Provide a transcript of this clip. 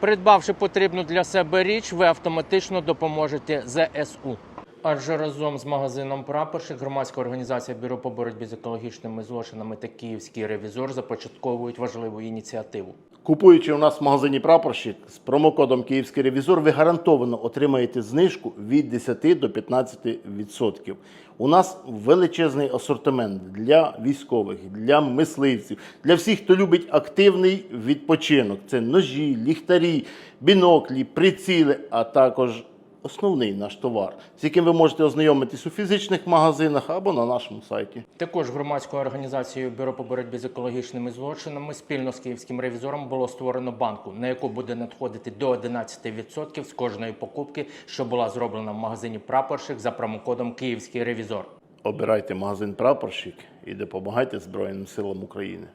Придбавши потрібну для себе річ, ви автоматично допоможете ЗСУ. Адже разом з магазином Прапорщик громадська організація Бюро по боротьбі з екологічними злочинами та Київський ревізор започатковують важливу ініціативу. Купуючи у нас в магазині прапорщик з промокодом Київський ревізор, ви гарантовано отримаєте знижку від 10 до 15%. У нас величезний асортимент для військових, для мисливців, для всіх, хто любить активний відпочинок. Це ножі, ліхтарі, біноклі, приціли, а також основний наш товар, з яким ви можете ознайомитись у фізичних магазинах або на нашому сайті. Також громадською організацією Бюро по боротьбі з екологічними злочинами спільно з київським ревізором було створено банку, на яку буде надходити до 11% з кожної покупки, що була зроблена в магазині Прапорщик за промокодом Київський ревізор. Обирайте магазин прапорщик і допомагайте Збройним силам України.